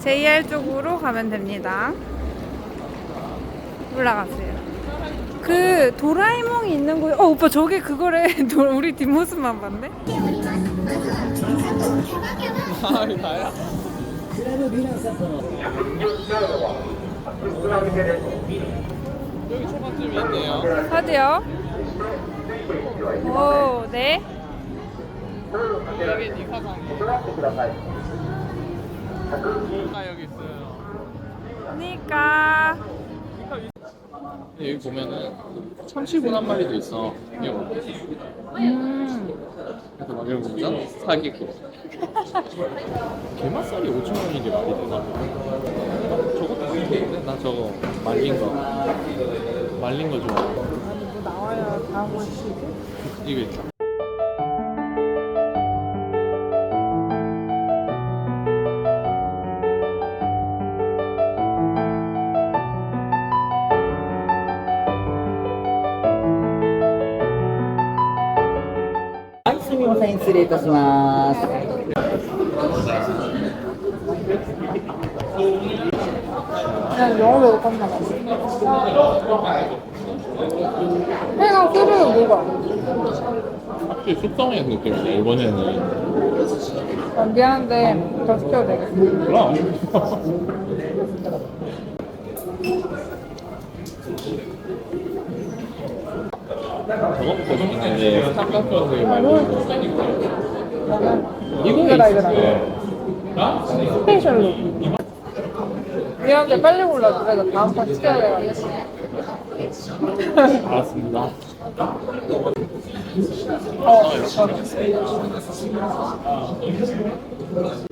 JR 쪽으로 가면 됩니다. 올라가세요. 그 도라에몽이 있는 곳, 어 오빠 저게 그거래. 도- 우리 뒷모습만 봤네. 여기 초밥집이 있네요. 어디요? 오, 네. 여기 니카상이에요. 아, 여기 있어요. 그러니까 여기 보면은 참치군 한 마리도 있어. 음, 그래서 막 이런 거 보면 사기고. 게맛살이 5천 원인 게 말이 되나? 저것도 괜찮은데? 나 저거 말린 거. 말린 거 좋아. 뭐 나와야 다음 원씩. 이거 있다. はい、すみません、失礼いたします。 그냥 영어 배우 깜나 봐. 해가 소리는 뭐가? 확실히 숙성의 느낌이네, 이번에는. 아, 미안한데 더 시켜도 되겠어. 그럼. 저것도 좋네. 삼각형을 말고. 이거 이거다, 이거다. 스페셜로. 미안한데 빨리 골라줘. 내가 다음 판 시켜야 돼가지고. 알았습니다. 어, 아니,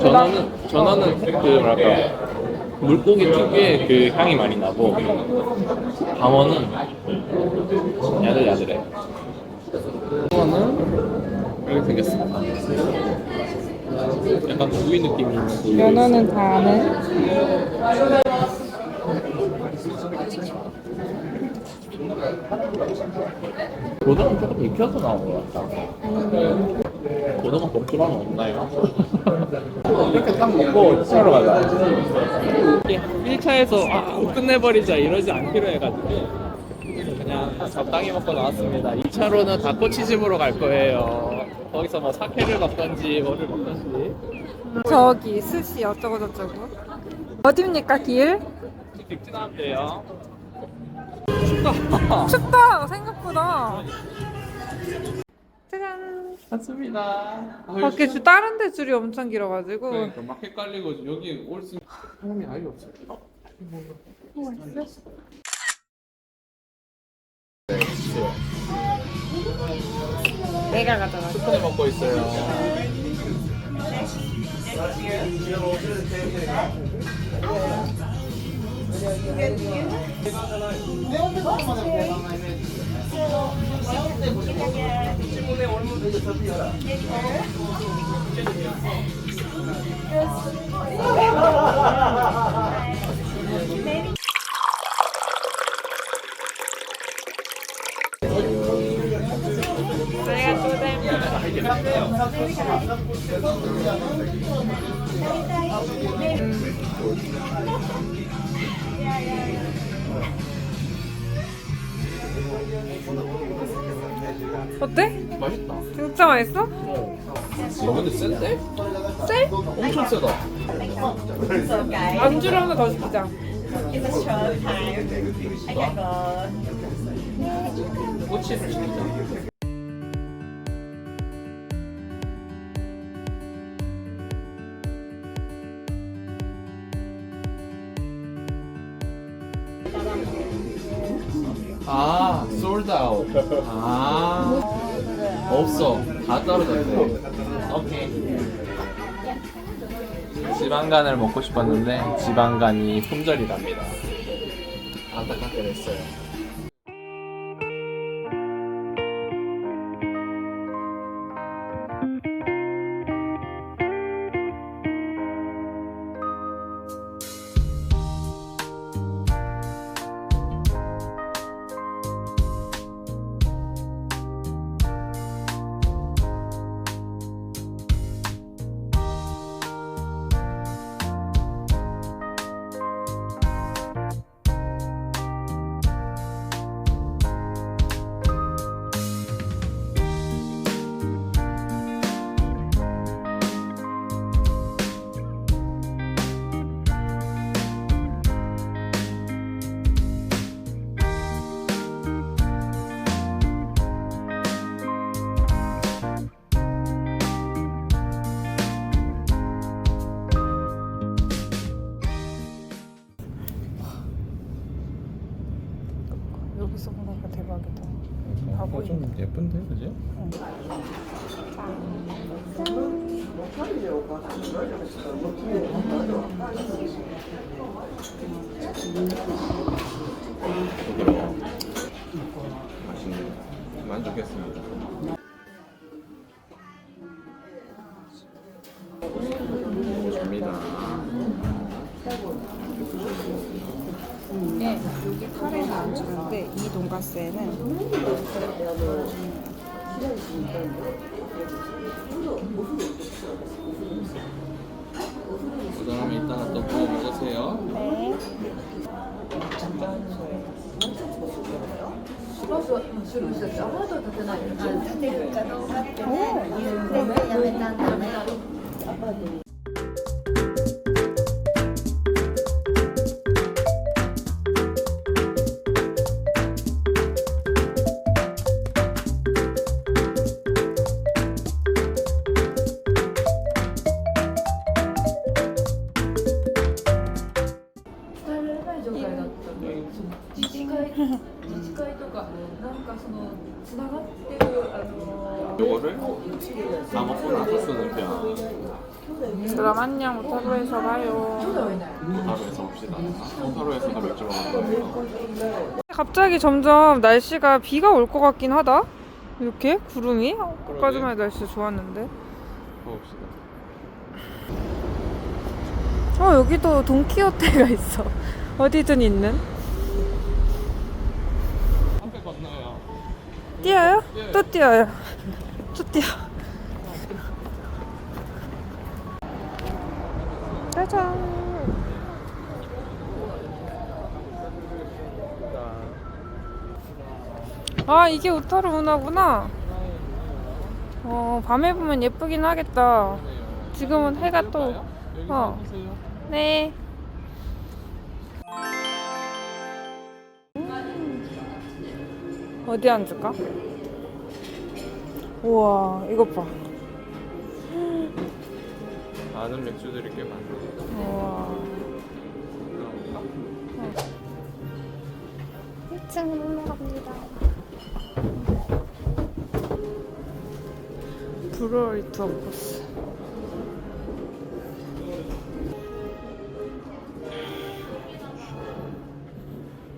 전어는 전어는 그 뭐랄까 물고기 특유의 그 향이 많이 나고 방어는 야들야들해. 방어는 이렇게 생겼습니다. 약간 구이 느낌이 있는 그 연어는 다 아는. 고등어 조금 익혀서 나온 것 같다. 고등어 복주방은 없나요? 이렇게 딱 먹고 차로 가자. 1차에서 아, 끝내버리자 이러지 않기로 해가지고 그냥 적당히 먹고 나왔습니다. 2차로는 닭꼬치집으로 갈 거예요. 거기서 뭐 사케를 먹던지 뭐를 먹던지 저기 스시 어쩌고 저쩌고. 어딥니까 길? 직진하면 돼요. 춥다 생각보다. 짜잔. 맞습니다. 밖에 줄 다른 데 줄이 엄청 길어가지고. 그러니까 막 헷갈리고 여기 올수 사람이 아예 없어. 내가 가져가. 스푼에 먹고 있어요. 또 닮은. 어때? 맛있다. 진짜 맛있어? 어, 근데 센데? 쎄? 엄청 세다. 안주를 하나 더 시키자. 꼬치를 시키자. 아, 아웃. 아, 없어. 다 떨어졌네. 오케이. 지방간을 먹고 싶었는데 지방간이 품절이랍니다. 안타깝게 됐어요. 보니까 대박이다. 아, 좀 예쁜데, 그지? 만족했습니다. 줍니다. 네, 여기 카레는 안 주는데 이 돈가스에는. 그다음에 이따가 또 구워 먹으세요. 네. 요거를 다 먹고 나서 쓰는 편. 그럼 안녕 오타루에서 봐요. 오타루에서 봅시다. 오타루에서도 맥주 먹는 거예요. 갑자기 점점 날씨가 비가 올 것 같긴 하다. 이렇게 구름이 아까까지만 해도 날씨 좋았는데. 먹읍시다. 어 여기도 돈키호테가 있어. 어디든 있는. 앞에 건너요. 뛰어요? 예. 또 뛰어요. 또 뛰어. 짜잔. 아 이게 오타루 문화구나. 어 밤에 보면 예쁘긴 하겠다. 지금은 해가 또. 어. 네. 어디 앉을까? 우와 이것 봐. 아는 맥주들이 꽤 많네. 우와. 들어볼까? 1층 올라갑니다. 브루어리 투어 코스.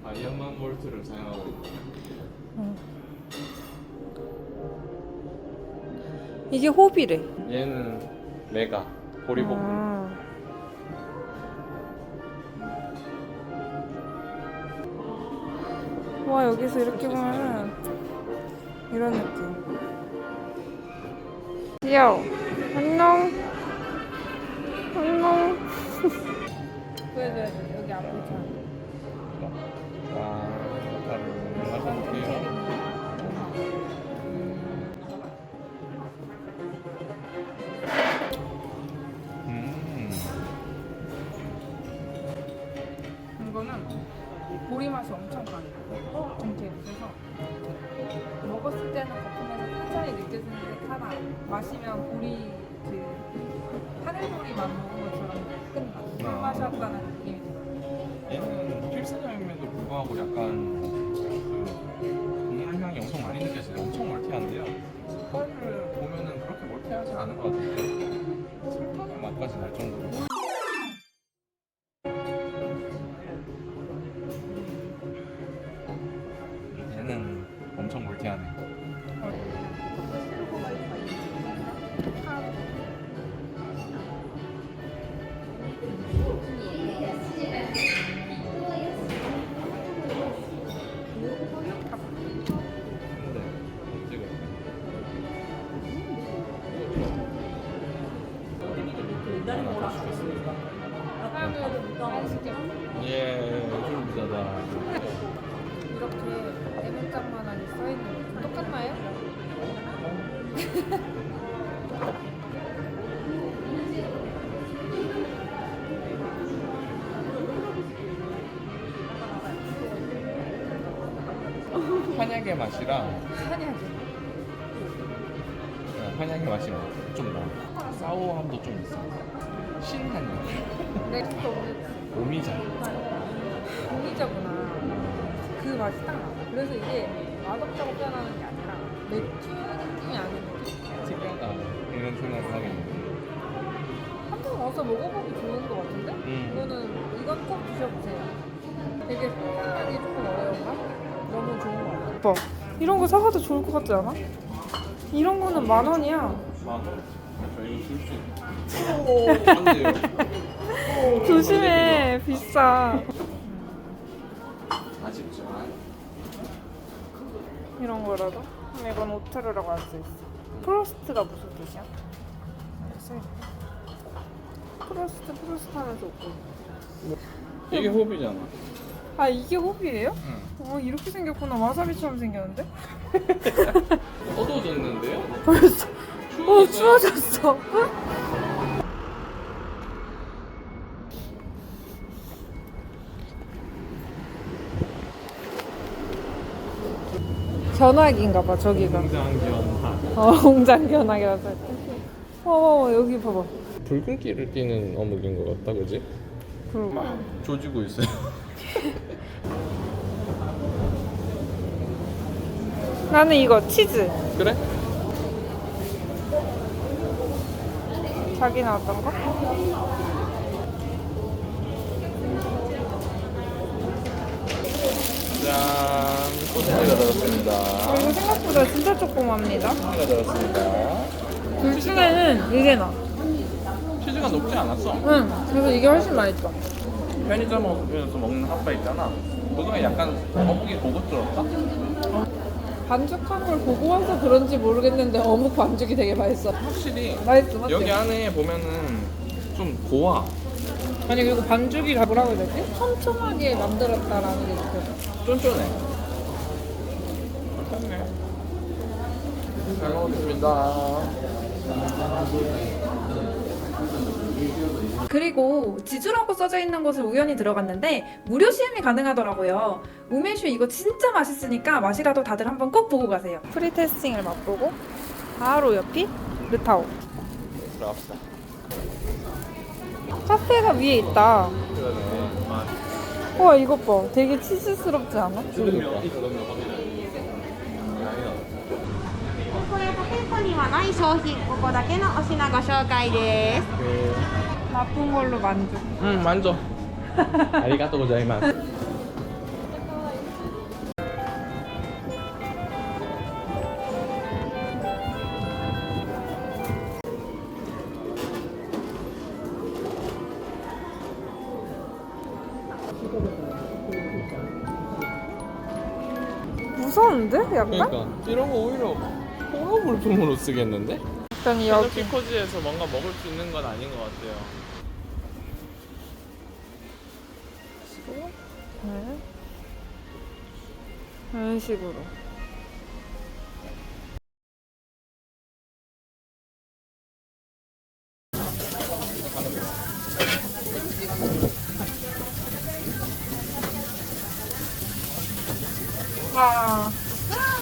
다이아몬드 몰트를 사용하고 있네요. 이게 호비래. 얘는 메가 보리볶음. 아. 와 여기서 이렇게 보면은 이런 느낌. 귀여워. 안녕. 안녕. 보여줘야지 여기 앞에 있잖아. 아, 오타 네, 느껴지는데 하나 마시면 볼이 그 하늘보리 맛 먹은 것처럼 끝나. 아. 술 마셨다는 느낌이 들어요. 예? 얘는 필스냐임에도 불구하고 약간 그 동물향이 엄청 많이 느껴지네 엄청 멀티한데요. 색깔을 보면은 그렇게 멀티하지 않은 것 같은데 설탕의 맛까지 날 정도로. 얘는 엄청 멀티하네. 예, 좀 비싸다. 이렇게 네모장만하게 써있는 거 똑같나요? 한약의 맛이랑 한약이. 어, 한약의 맛이 좀 나. 사우함도 좀 있어. 신한약. 넥스트 오미자. 공이자구나. 그 맛이 딱 나. 그래서 이게 맛없다고 표현하는 게 아니라 맥주 느낌이 아닌 느낌. 특이하다. 이런 표현을 하겠네. 한번 와서 먹어보기 좋은 것 같은데? 음. 이거는 이건 꼭 드셔보세요. 되게 생각하기 조금 어려운가? 너무 좋은 것 같아. 오빠, 이런 거 사가도 좋을 것 같지 않아? 이런 거는 만 원이야. 만 원. 저 이거 줄수 있어. 오, 안 돼요. 조심해, 비싸. 아쉽지만. 이런 거라도? 그럼 이건 오타르라고 할 수 있어. 프로스트가 무슨 뜻이야? 써있네. 프로스트, 프로스트 하면서 웃고. 이게 호비잖아. 아, 이게 호비예요? 응. 어, 이렇게 생겼구나. 와사비처럼 생겼는데? 어두워졌는데요? 벌써. 어, 추워졌어. 견학인가 봐, 저기가. 공장견 어, 공장 견학이라서. 어, 여기 봐봐. 붉은기를 띠는 어묵인 것 같다, 그지? 그러고. 조지고 있어요. 나는 이거 치즈. 그래? 자기는 어떤 거? 짠, 소스가 들었습니다. 어, 이거 생각보다 진짜 조그맣니다. 소스가 들었습니다. 둘 중에는 이게 나. 치즈가 높지 않았어. 응. 그래서 이게 훨씬 맛있어. 편의점에서 먹는 핫바 있잖아. 그거에 약간 어묵이 고급스럽다? 반죽한 걸 보고 와서 그런지 모르겠는데 어묵 반죽이 되게 맛있어. 확실히 맛있어, 맞지? 여기 안에 보면은 좀 고와. 아니 그리고 반죽이 다 뭐라고 해야 되지? 촘촘하게 만들었다라는 게 느껴져. 쫀쫀해. 괜찮네. 잘 먹겠습니다. 그리고 지주라고 써져 있는 곳을 우연히 들어갔는데 무료 시음이 가능하더라고요. 우메슈 이거 진짜 맛있으니까 맛이라도 다들 한번 꼭 보고 가세요. 프리 테스팅을 맛보고 바로 옆이 르타오. 들어갑시다. 카페가 위에 있다. 그러네. 와 이것 봐. 되게 치즈스럽지 않아? 그러니까. これと店舗にはない商品ここだけのお品ご紹介です 나쁜 걸로 만족. 응, 만져. 아리가또 고자이마스. 무서운데? 약간? 그러니까 이런 거 오히려 호러 물품으로 쓰겠는데? 약간 여기. 피코지에서 뭔가 먹을 수 있는 건 아닌 것 같아요. 네. 이런 식으로. 아,